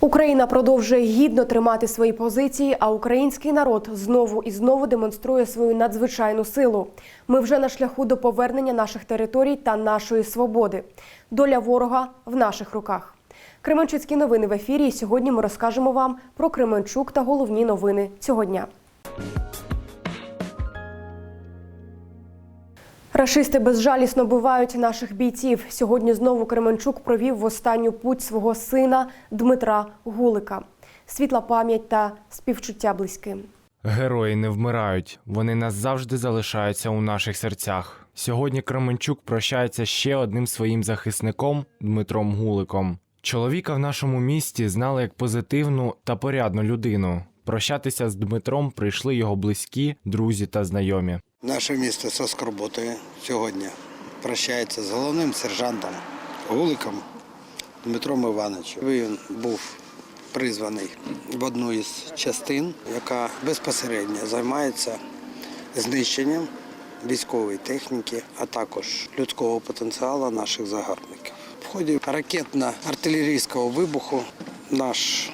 Україна продовжує гідно тримати свої позиції, а український народ знову і знову демонструє свою надзвичайну силу. Ми вже на шляху до повернення наших територій та нашої свободи. Доля ворога в наших руках. Кременчуцькі новини в ефірі. І сьогодні ми розкажемо вам про Кременчук та головні новини цього дня. Рашисти безжалісно бивають наших бійців. Сьогодні знову Кременчук провів в останню путь свого сина Дмитра Гулика. Світла пам'ять та співчуття близьким. Герої не вмирають, вони назавжди залишаються у наших серцях. Сьогодні Кременчук прощається ще одним своїм захисником Дмитром Гуликом. Чоловіка в нашому місті знали як позитивну та порядну людину. Прощатися з Дмитром прийшли його близькі, друзі та знайомі. Наше місто з скорботою сьогодні прощається з головним сержантом Гуликом Дмитром Івановичем. Він був призваний в одну із частин, яка безпосередньо займається знищенням військової техніки, а також людського потенціалу наших загарбників. В ході ракетно-артилерійського вибуху наш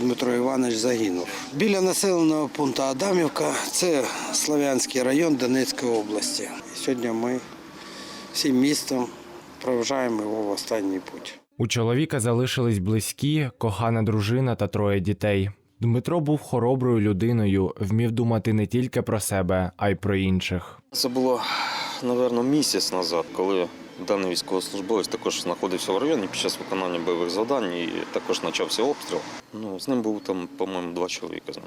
Дмитро Іванович загинув. Біля населеного пункту Адамівка це Слов'янський район Донецької області. Сьогодні ми всім містом проважаємо його в останній путь. У чоловіка залишились близькі, кохана дружина та троє дітей. Дмитро був хороброю людиною, вмів думати не тільки про себе, а й про інших. Це було, напевно, місяць назад, коли даний військовослужбовець також знаходився в районі під час виконання бойових завдань і також почався обстріл. Ну, з ним був там, по-моєму, два чоловіка з ним.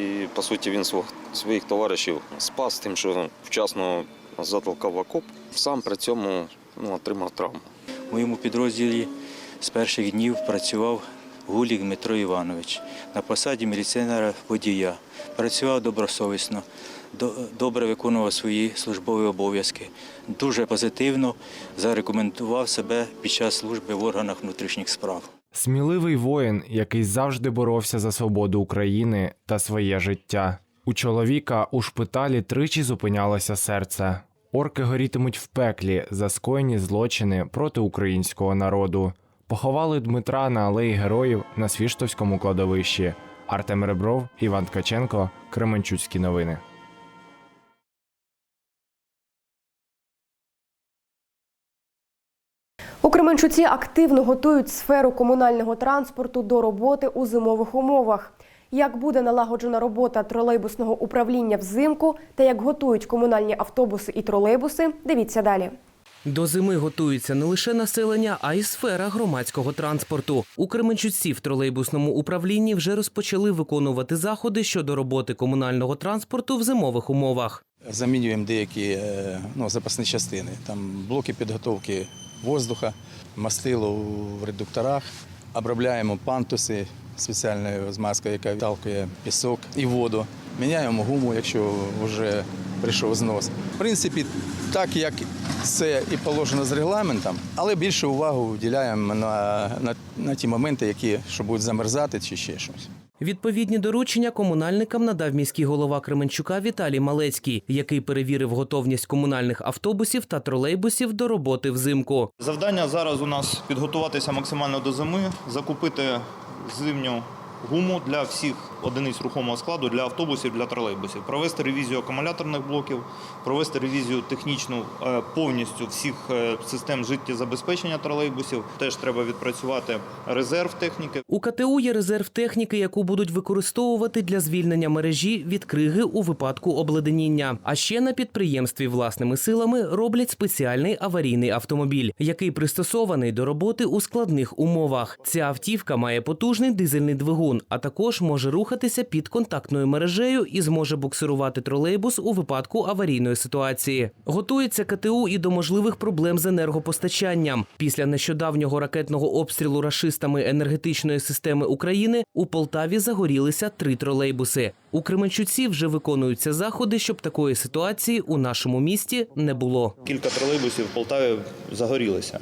І по суті він своїх товаришів спас тим, що вчасно затолкав окоп. Сам при цьому ну, отримав травму. В моєму підрозділі з перших днів працював Гулік Дмитро Іванович на посаді міліціонера водія. Працював добросовісно, до- добре виконував свої службові обов'язки. Дуже позитивно зарекомендував себе під час служби в органах внутрішніх справ. Сміливий воїн, який завжди боровся за свободу України та своє життя. У чоловіка у шпиталі тричі зупинялося серце. Орки горітимуть в пеклі за скоєні злочини проти українського народу. Поховали Дмитра на алеї героїв на Свіштовському кладовищі. Артем Ребров, Іван Ткаченко, Кременчуцькі новини. У Кременчуці активно готують сферу комунального транспорту до роботи у зимових умовах. Як буде налагоджена робота тролейбусного управління взимку та як готують комунальні автобуси і тролейбуси, дивіться далі. До зими готується не лише населення, а й сфера громадського транспорту. У Кременчуці в тролейбусному управлінні вже розпочали виконувати заходи щодо роботи комунального транспорту в зимових умовах. Замінюємо деякі е, ну, запасні частини. Там блоки підготовки воздуха, мастило в редукторах, обробляємо пантуси спеціальною змазкою, яка відталкує пісок і воду. Міняємо гуму, якщо вже прийшов знос. В принципі, так як це і положено з регламентом, але більше увагу вділяємо на, на, на ті моменти, які що будуть замерзати чи ще щось. Відповідні доручення комунальникам надав міський голова Кременчука Віталій Малецький, який перевірив готовність комунальних автобусів та тролейбусів до роботи взимку. Завдання зараз у нас підготуватися максимально до зими, закупити зимню гуму для всіх одиниць рухомого складу, для автобусів, для тролейбусів, провести ревізію акумуляторних блоків, провести ревізію технічну е, повністю всіх е, систем життєзабезпечення тролейбусів. Теж треба відпрацювати резерв техніки. У КТУ є резерв техніки, яку будуть використовувати для звільнення мережі від криги у випадку обледеніння. А ще на підприємстві власними силами роблять спеціальний аварійний автомобіль, який пристосований до роботи у складних умовах. Ця автівка має потужний дизельний двигун, а також може рухатися під контактною мережею і зможе буксирувати тролейбус у випадку аварійної ситуації. Готується КТУ і до можливих проблем з енергопостачанням. Після нещодавнього ракетного обстрілу рашистами енергетичної системи України у Полтаві загорілися три тролейбуси. У Кременчуці вже виконуються заходи, щоб такої ситуації у нашому місті не було. Кілька тролейбусів в Полтаві загорілися.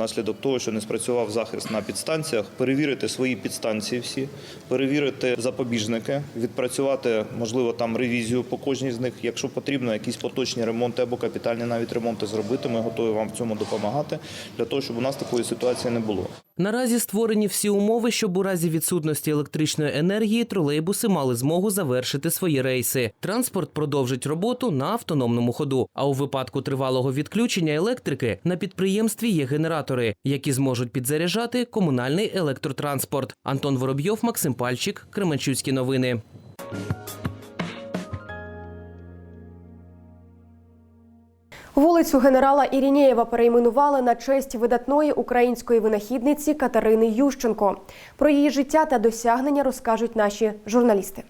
Внаслідок того, що не спрацював захист на підстанціях, перевірити свої підстанції всі, перевірити запобіжники, відпрацювати, можливо, там ревізію по кожній з них. Якщо потрібно, якісь поточні ремонти або капітальні навіть ремонти зробити. Ми готові вам в цьому допомагати для того, щоб у нас такої ситуації не було. Наразі створені всі умови, щоб у разі відсутності електричної енергії тролейбуси мали змогу завершити свої рейси. Транспорт продовжить роботу на автономному ходу. А у випадку тривалого відключення електрики на підприємстві є генератори, які зможуть підзаряджати комунальний електротранспорт. Антон Воробйов, Максим Пальчик, Кременчуцькі новини. Вулицю генерала Ірінєєва перейменували на честь видатної української винахідниці Катерини Ющенко. Про її життя та досягнення розкажуть наші журналісти.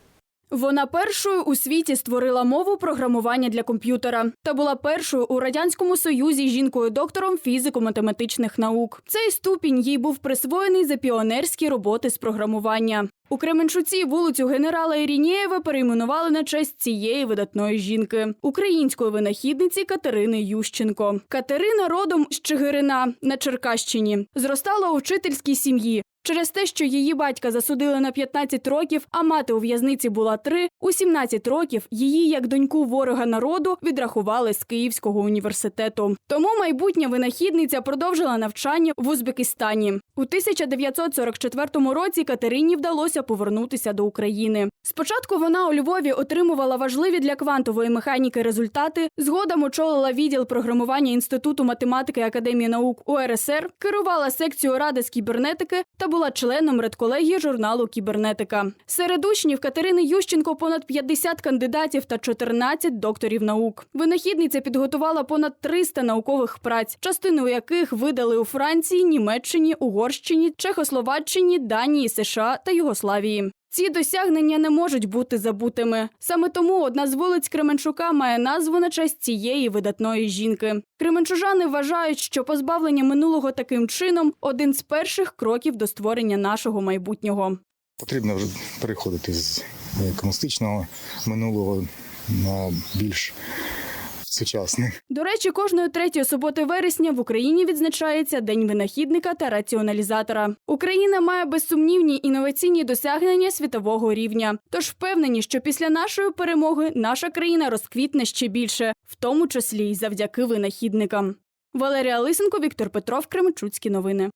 Вона першою у світі створила мову програмування для комп'ютера та була першою у радянському союзі жінкою-доктором фізико-математичних наук. Цей ступінь їй був присвоєний за піонерські роботи з програмування. У Кременчуці вулицю генерала Ірінєєва перейменували на честь цієї видатної жінки української винахідниці Катерини Ющенко. Катерина родом з Чигирина на Черкащині. Зростала у вчительській сім'ї. Через те, що її батька засудили на 15 років, а мати у в'язниці була 3, у 17 років її, як доньку ворога народу, відрахували з Київського університету. Тому майбутня винахідниця продовжила навчання в Узбекистані. У 1944 році Катерині вдалося повернутися до України. Спочатку вона у Львові отримувала важливі для квантової механіки результати. Згодом очолила відділ програмування Інституту математики Академії наук УРСР, керувала секцією ради з кібернетики та була членом редколегії журналу Кібернетика. Серед учнів Катерини Ющенко понад 50 кандидатів та 14 докторів наук. Винахідниця підготувала понад 300 наукових праць, частину яких видали у Франції, Німеччині, Угорщині, Чехословаччині, Данії, США та Югославії. Ці досягнення не можуть бути забутими. Саме тому одна з вулиць Кременчука має назву на честь цієї видатної жінки. Кременчужани вважають, що позбавлення минулого таким чином один з перших кроків до створення нашого майбутнього. Потрібно вже переходити з е, комуністичного минулого на більш сучасне. До речі, кожної третьої суботи вересня в Україні відзначається День винахідника та раціоналізатора. Україна має безсумнівні інноваційні досягнення світового рівня. Тож впевнені, що після нашої перемоги наша країна розквітне ще більше, в тому числі й завдяки винахідникам. Валерія Лисенко, Віктор Петров, Кременчуцькі новини.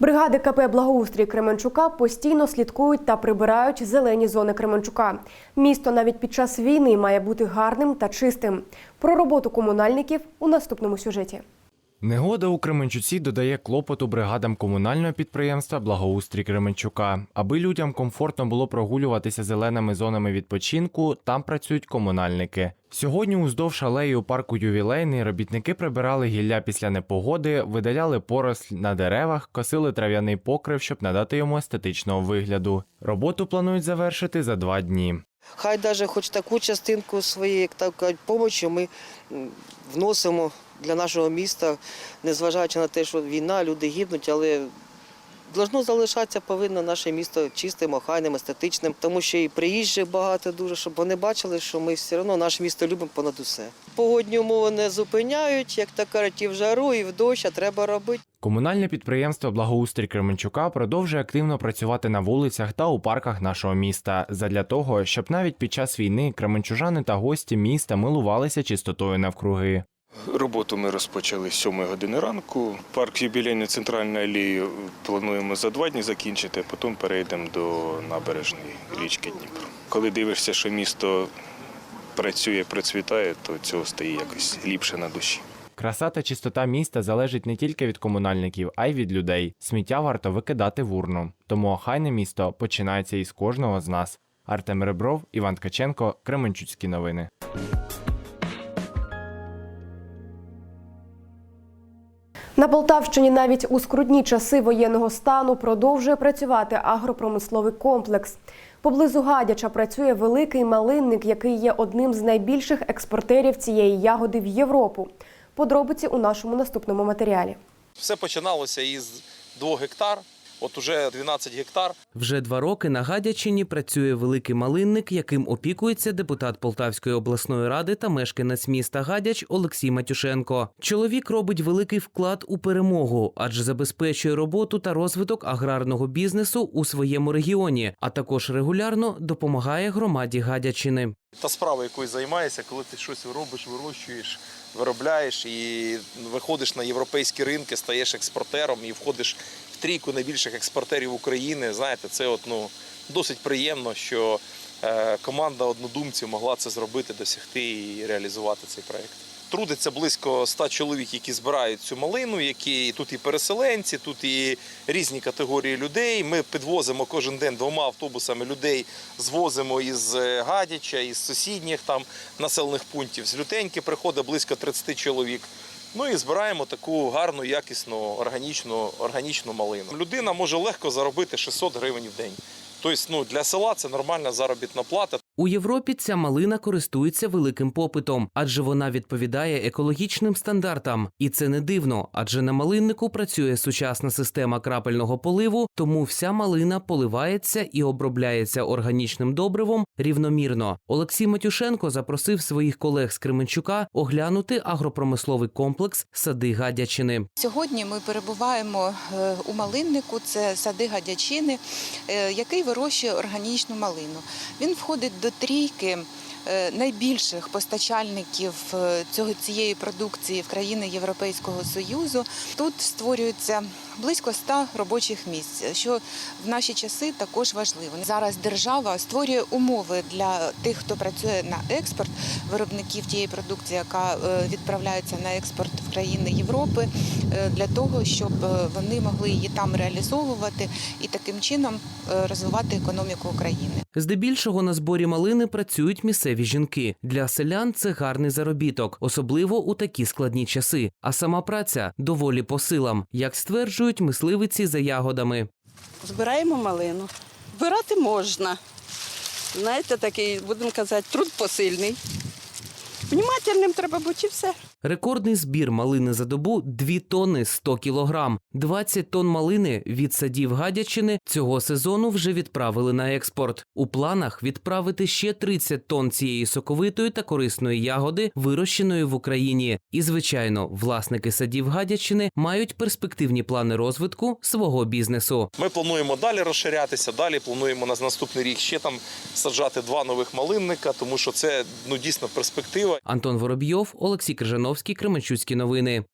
Бригади КП Благоустрій Кременчука постійно слідкують та прибирають зелені зони Кременчука. Місто навіть під час війни має бути гарним та чистим. Про роботу комунальників у наступному сюжеті. Негода у Кременчуці додає клопоту бригадам комунального підприємства Благоустрій Кременчука. Аби людям комфортно було прогулюватися зеленими зонами відпочинку, там працюють комунальники. Сьогодні уздовж алеї у парку ювілейний робітники прибирали гілля після непогоди, видаляли поросль на деревах, косили трав'яний покрив, щоб надати йому естетичного вигляду. Роботу планують завершити за два дні. Хай навіть хоч таку частинку своєї, як так кажуть, помочі ми вносимо для нашого міста, незважаючи на те, що війна, люди гибнуть, але должно залишатися повинно наше місто чистим, охайним, естетичним, тому що і приїжджих багато дуже, щоб вони бачили, що ми все одно наше місто любимо понад усе. Погодні умови не зупиняють, як так кажуть, і в жару, і в дощ, а треба робити. Комунальне підприємство Благоустрій Кременчука продовжує активно працювати на вулицях та у парках нашого міста задля того, щоб навіть під час війни кременчужани та гості міста милувалися чистотою навкруги. Роботу ми розпочали з 7 години ранку. Парк юбілейний центральної алеї плануємо за два дні закінчити, а потім перейдемо до набережної річки Дніпро. Коли дивишся, що місто працює, процвітає, то цього стає якось ліпше на душі. Краса та чистота міста залежить не тільки від комунальників, а й від людей. Сміття варто викидати в урну. Тому охайне місто починається із кожного з нас. Артем Ребров, Іван Ткаченко, Кременчуцькі новини. На Полтавщині навіть у скрутні часи воєнного стану продовжує працювати агропромисловий комплекс. Поблизу Гадяча працює великий малинник, який є одним з найбільших експортерів цієї ягоди в Європу. Подробиці у нашому наступному матеріалі. Все починалося із двох гектар. От уже 12 гектар. Вже два роки на Гадячині працює великий малинник, яким опікується депутат Полтавської обласної ради та мешканець міста Гадяч Олексій Матюшенко. Чоловік робить великий вклад у перемогу, адже забезпечує роботу та розвиток аграрного бізнесу у своєму регіоні, а також регулярно допомагає громаді Гадячини. Та справа, якою займаєшся, коли ти щось робиш, вирощуєш, виробляєш і виходиш на європейські ринки, стаєш експортером і входиш трійку найбільших експортерів України. Знаєте, це от, ну, досить приємно, що е, команда однодумців могла це зробити, досягти і реалізувати цей проект. Трудиться близько 100 чоловік, які збирають цю малину, які тут і переселенці, тут і різні категорії людей. Ми підвозимо кожен день двома автобусами людей, звозимо із е, Гадяча, із сусідніх там населених пунктів. З Лютеньки приходить близько 30 чоловік. Ну і збираємо таку гарну, якісну, органічну, органічну малину. Людина може легко заробити 600 гривень в день. Тобто ну, для села це нормальна заробітна плата. У Європі ця малина користується великим попитом, адже вона відповідає екологічним стандартам. І це не дивно, адже на малиннику працює сучасна система крапельного поливу, тому вся малина поливається і обробляється органічним добривом рівномірно. Олексій Матюшенко запросив своїх колег з Кременчука оглянути агропромисловий комплекс сади Гадячини. Сьогодні ми перебуваємо е, у малиннику, це сади Гадячини, е, який вирощує органічну малину. Він входить до трійки е, найбільших постачальників е, цього цієї продукції в країни Європейського Союзу. Тут створюється близько 100 робочих місць, що в наші часи також важливо. Зараз держава створює умови для тих, хто працює на експорт, виробників тієї продукції, яка е, відправляється на експорт в країни Європи, е, для того, щоб е, вони могли її там реалізовувати і таким чином е, розвивати економіку України. Здебільшого на зборі малини працюють місцеві жінки. Для селян це гарний заробіток, особливо у такі складні часи. А сама праця доволі по силам, як стверджують мисливиці за ягодами. Збираємо малину. Збирати можна. Знаєте, такий, будемо казати, труд посильний. Внімательним треба бути і все. Рекордний збір малини за добу 2 тонни 100 кілограм. 20 тонн малини від садів Гадячини цього сезону вже відправили на експорт. У планах відправити ще 30 тонн цієї соковитої та корисної ягоди, вирощеної в Україні. І, звичайно, власники садів Гадячини мають перспективні плани розвитку свого бізнесу. Ми плануємо далі розширятися. Далі плануємо на наступний рік ще там саджати два нових малинника, тому що це ну дійсно перспектива. Антон Воробйов, Олексій Крижановський, Кременчуцькі новини.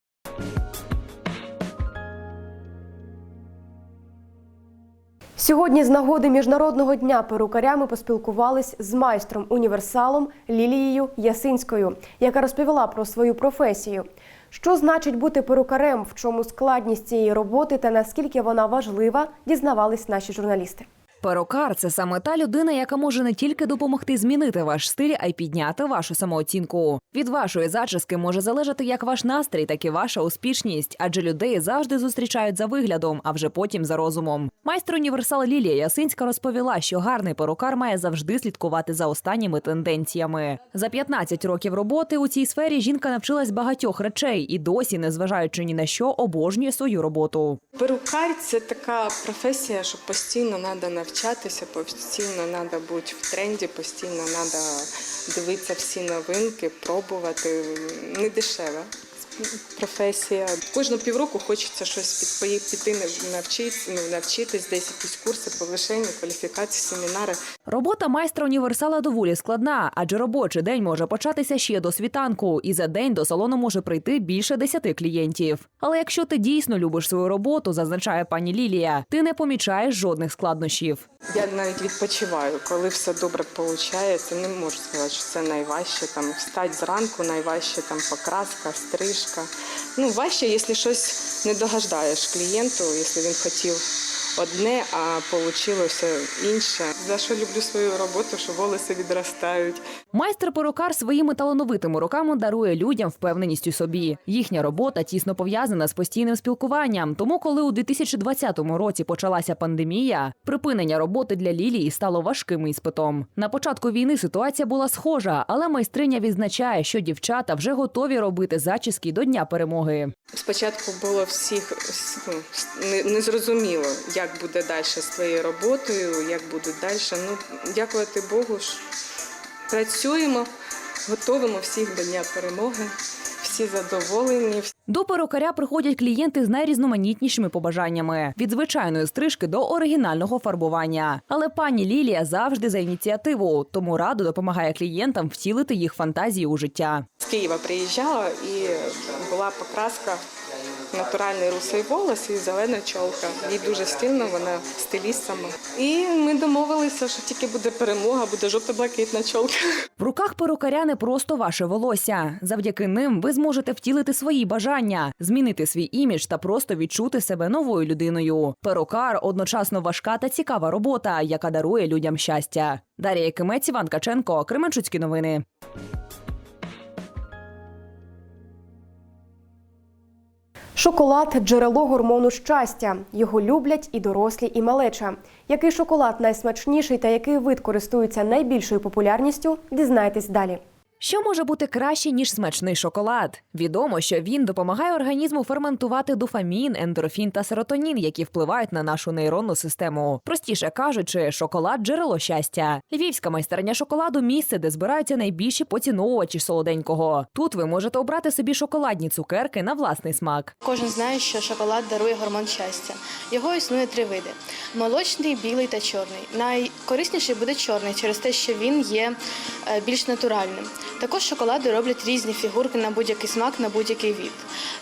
Сьогодні з нагоди міжнародного дня перукаря ми поспілкувались з майстром універсалом Лілією Ясинською, яка розповіла про свою професію. Що значить бути перукарем, в чому складність цієї роботи та наскільки вона важлива, дізнавались наші журналісти. Перукар це саме та людина, яка може не тільки допомогти змінити ваш стиль, а й підняти вашу самооцінку. Від вашої зачіски може залежати як ваш настрій, так і ваша успішність, адже людей завжди зустрічають за виглядом, а вже потім за розумом. Майстер універсал Лілія Ясинська розповіла, що гарний перукар має завжди слідкувати за останніми тенденціями. За 15 років роботи у цій сфері жінка навчилась багатьох речей і досі, незважаючи ні на що, обожнює свою роботу. Перукар це така професія, що постійно треба навчатися, постійно треба бути в тренді, постійно треба дивитися всі новинки, пробувати. Не дешева професія. Кожну півроку хочеться щось під, піти навчитися, ну, навчитись, десь якісь курси, повишення, кваліфікації, семінари. Робота майстра універсала доволі складна, адже робочий день може початися ще до світанку, і за день до салону може прийти більше десяти клієнтів. Але якщо ти дійсно любиш свою роботу, зазначає пані Лілія, ти не помічаєш жодних складнощів. Я навіть відпочиваю, коли все добре виходить. Не можу сказати, що це найважче. Там встати зранку, найважче там покраска, стрижка. Ну важче, якщо щось не догаждаєш клієнту, якщо він хотів одне, а вийшло інше. За що люблю свою роботу, що волоси відростають. Майстер перукар своїми талановитими руками дарує людям впевненість у собі. Їхня робота тісно пов'язана з постійним спілкуванням. Тому, коли у 2020 році почалася пандемія, припинення роботи для Лілії стало важким іспитом. На початку війни ситуація була схожа, але майстриня відзначає, що дівчата вже готові робити зачіски до дня перемоги. Спочатку було всіх ну, не- незрозуміло, як як буде далі з твоєю роботою, як будуть далі. Ну, дякувати Богу, працюємо, готовимо всіх до Дня перемоги, всі задоволені. До перукаря приходять клієнти з найрізноманітнішими побажаннями від звичайної стрижки до оригінального фарбування. Але пані Лілія завжди за ініціативу, тому радо допомагає клієнтам втілити їх фантазії у життя. З Києва приїжджала і була покраска натуральний русий волос і зелена чолка. Їй дуже стильно, вона стиліст сама. І ми домовилися, що тільки буде перемога, буде жовто-блакитна чолка. В руках перукаря не просто ваше волосся. Завдяки ним ви зможете втілити свої бажання, змінити свій імідж та просто відчути себе новою людиною. Перукар одночасно важка та цікава робота, яка дарує людям щастя. Дар'я Кимець, Іван Каченко, Кременчуцькі новини. Шоколад джерело гормону щастя. Його люблять і дорослі, і малеча. Який шоколад найсмачніший та який вид користується найбільшою популярністю, дізнайтесь далі. Що може бути краще ніж смачний шоколад? Відомо, що він допомагає організму ферментувати дофамін, ендорфін та серотонін, які впливають на нашу нейронну систему. Простіше кажучи, шоколад джерело щастя. Львівська майстерня шоколаду місце, де збираються найбільші поціновувачі солоденького. Тут ви можете обрати собі шоколадні цукерки на власний смак. Кожен знає, що шоколад дарує гормон щастя. Його існує три види: молочний, білий та чорний. Найкорисніший буде чорний через те, що він є е, більш натуральним. Також шоколади роблять різні фігурки на будь-який смак, на будь-який від.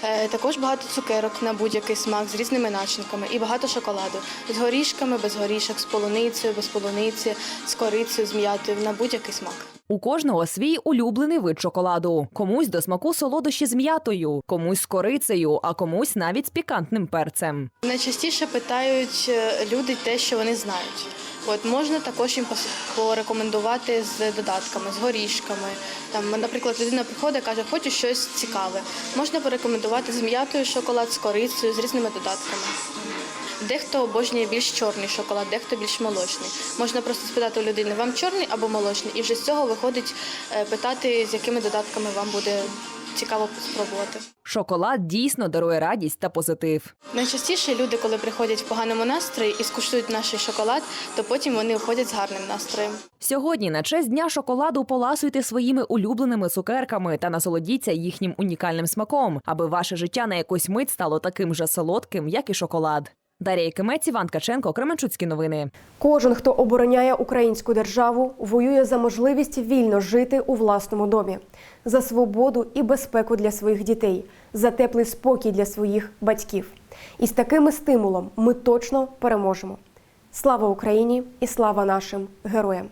Е, Також багато цукерок на будь-який смак з різними начинками і багато шоколаду з горішками, без горішок, з полуницею, без полуниці, з корицею, з м'ятою на будь-який смак. У кожного свій улюблений вид шоколаду. Комусь до смаку солодощі з м'ятою, комусь з корицею, а комусь навіть з пікантним перцем. Найчастіше питають е, люди те, що вони знають. От можна також їм порекомендувати з додатками, з горішками. Там, наприклад, людина приходить і каже, хочу щось цікаве. Можна порекомендувати з м'ятою шоколад, з корицею, з різними додатками. Дехто обожнює більш чорний шоколад, дехто більш молочний. Можна просто спитати у людини, вам чорний або молочний, і вже з цього виходить е, питати, з якими додатками вам буде цікаво спробувати. Шоколад дійсно дарує радість та позитив. Найчастіше люди, коли приходять в поганому настрої і скуштують наш шоколад, то потім вони виходять з гарним настроєм. Сьогодні на честь дня шоколаду поласуйте своїми улюбленими цукерками та насолодіться їхнім унікальним смаком, аби ваше життя на якусь мить стало таким же солодким, як і шоколад. Дар'я Кимець, Іван Каченко, Кременчуцькі новини. Кожен, хто обороняє українську державу, воює за можливість вільно жити у власному домі, за свободу і безпеку для своїх дітей, за теплий спокій для своїх батьків. І з таким стимулом ми точно переможемо. Слава Україні і слава нашим героям!